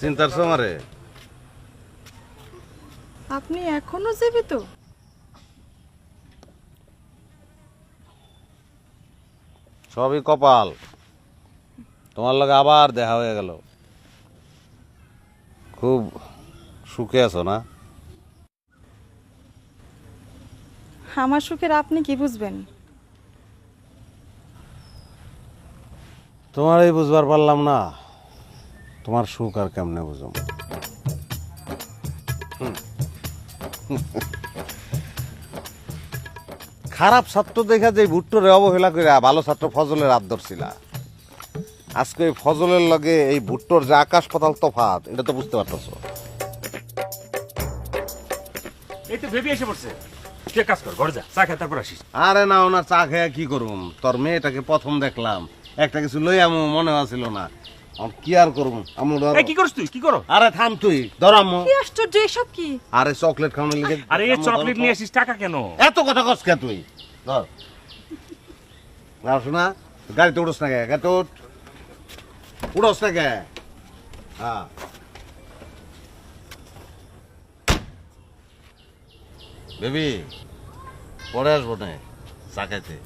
চিন্তার সমারে। আপনি এখনও জীবিত? সবই কপাল। তোমার লগে আবার দেখা হয়ে গেল। খুব সুখে আছো না? আমার সুখের আপনি কি বুঝবেন? তোমার এই বুঝবার পারলাম না। তোমার সুখ আর কেমনে বুঝুম খারাপ ছাত্র দেখা যে ভুট্টোরে অবহেলা করে ভালো ছাত্র ফজলের হাত ধরছিলা আজকে ওই ফজলের লগে এই ভুট্টোর যে আকাশ পাতাল তফাত এটা তো বুঝতে পারতেছ। এই তো ভেবে এসে পড়ছে। এক কাজ কর ঘরে যা চা খেয়ে তারপর আসিস। আরে না ওনার চা খেয়ে কি করুম? তোর মেয়েটাকে প্রথম দেখলাম। একটা কিছু লই আমু মনে আছিল না। কি আর কি তুই? কি করো? আরে থাম তুই ধরামু কি আশ্চর্য এসব কি? আরে চকলেট খাওয়ানোর লিগে আরে চকলেট নিয়ে আসিস টাকা কেন? এত কথা কস কে তুই? ধর। না শোনা গাড়িতে উড়োস না কে? গাড়িতে উঠ উড়োস না কে? হ্যাঁ। বেবি পরে আসব না চা খাইতে।